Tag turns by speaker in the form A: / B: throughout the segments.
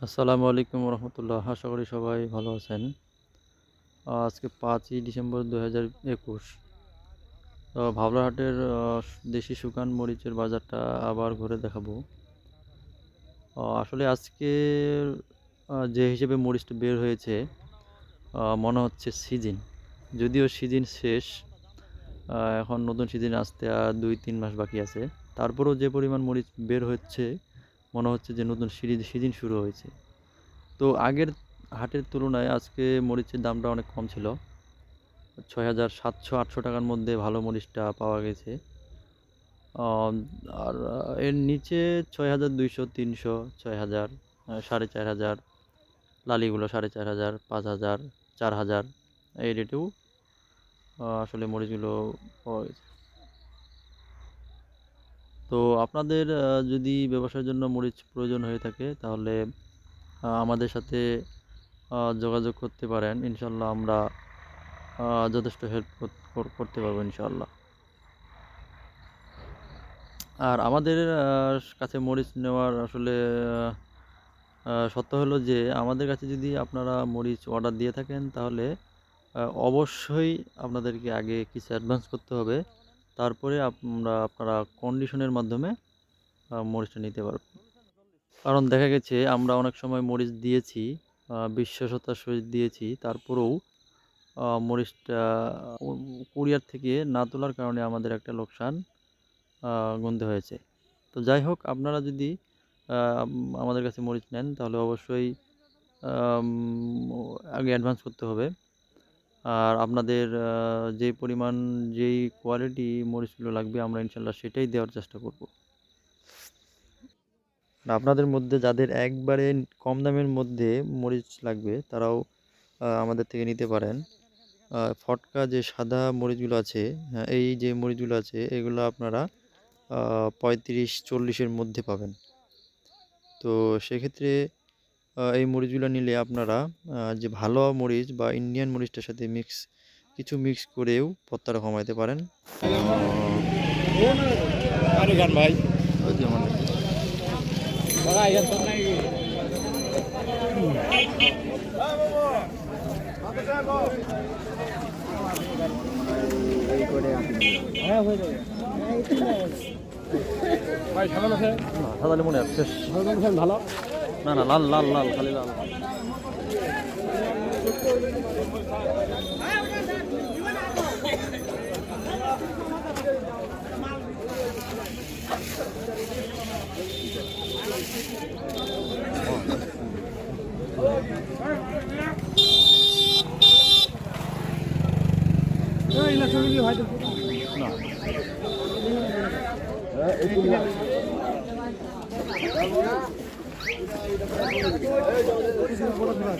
A: আসসালামু আলাইকুম রহমতুল্লাহ। আশা করি সবাই ভালো আছেন। আজকে পাঁচই ডিসেম্বর দু হাজার একুশ। ভাবলাহাটের দেশি শুকান মরিচের বাজারটা আবার ঘুরে দেখাবো। আসলে আজকে যে হিসেবে মরিচটা বের হয়েছে মনে হচ্ছে সিজন। যদিও সিজন শেষ এখন নতুন সিজন আসতে আর দুই তিন মাস বাকি আছে। তারপরেও যে পরিমাণ মরিচ বের হচ্ছে মনে হচ্ছে যে নতুন সিরিজ, সিজন শুরু হয়েছে। তো আগের হাটের তুলনায় আজকে মরিচের দামটা অনেক কম ছিল। ছয় হাজার সাতশো আটশো টাকার মধ্যে ভালো মরিচটা পাওয়া গেছে। আর এর নিচে ছয় হাজার দুইশো, তিনশো, ছয় হাজার সাড়ে চার হাজার, লালিগুলো সাড়ে চার হাজার, পাঁচ হাজার, চার হাজার, এই রেটেও আসলে মরিচগুলো পাওয়া গেছে। তো আপনাদের যদি ব্যবসার জন্য মরিচ প্রয়োজন হয়ে থাকে, তাহলে আমাদের সাথে যোগাযোগ করতে পারেন। ইনশাল্লাহ আমরা যথেষ্ট হেল্প করতে পারব ইনশাল্লাহ। আর আমাদের কাছে মরিচ নেওয়ার আসলে সত্য হলো যে, আমাদের কাছে যদি আপনারা মরিচ অর্ডার দিয়ে থাকেন, তাহলে অবশ্যই আপনাদেরকে আগে কিছু অ্যাডভান্স করতে হবে। তারপরে আমরা আপনারা কন্ডিশনের মাধ্যমে মরিচটা নিতে পারবেন কারণ দেখা গেছে আমরা অনেক সময় মরিচ দিয়েছি আহ, বিশ্বস্ততার সহিত দিয়েছি তারপরেও মরিচটা কুরিয়ার থেকে না তোলার কারণে আমাদের একটা লোকসান গুনতে হয়েছে। তো যাই হোক আপনারা যদি আমাদের কাছে মরিচ নেন তাহলে অবশ্যই আগে অ্যাডভান্স করতে হবে। আর আপনাদের যে পরিমাণ যেই কোয়ালিটি মরিচগুলো লাগবে আমরা ইনশাল্লাহ সেটাই দেওয়ার চেষ্টা করব। আপনাদের মধ্যে যাদের একবারে কম দামের মধ্যে মরিচ লাগবে তারাও আমাদের থেকে নিতে পারেন। ফটকা যে সাদা মরিচগুলো আছে হ্যাঁ, এই যে মরিচগুলো আছে এগুলো আপনারা পঁয়ত্রিশ চল্লিশের মধ্যে পাবেন। তো সেক্ষেত্রে এই মরিচগুলো নিলে আপনারা যে ভালো মরিচ বা ইন্ডিয়ান মরিচটার সাথে মিক্স কিছু মিক্স করেও পত্তাটা কমাইতে পারেন।
B: ভাই।
A: মনে
B: ভালো।
A: না না লাল লাল লাল খালি লাল।
B: না। চলে গিয়ে ভাই
A: না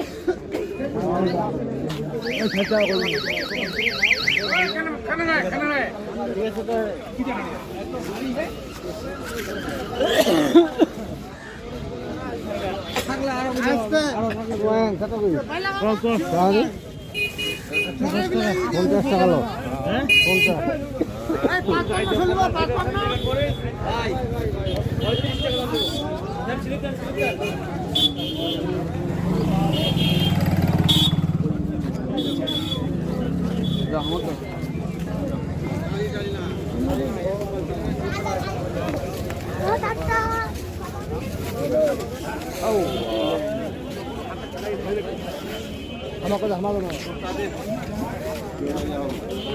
B: এই ছাতা করুন কেন না কেন না আস্তে পঞ্চাশ টাকা লো পঞ্চাশ আমার কথা আমার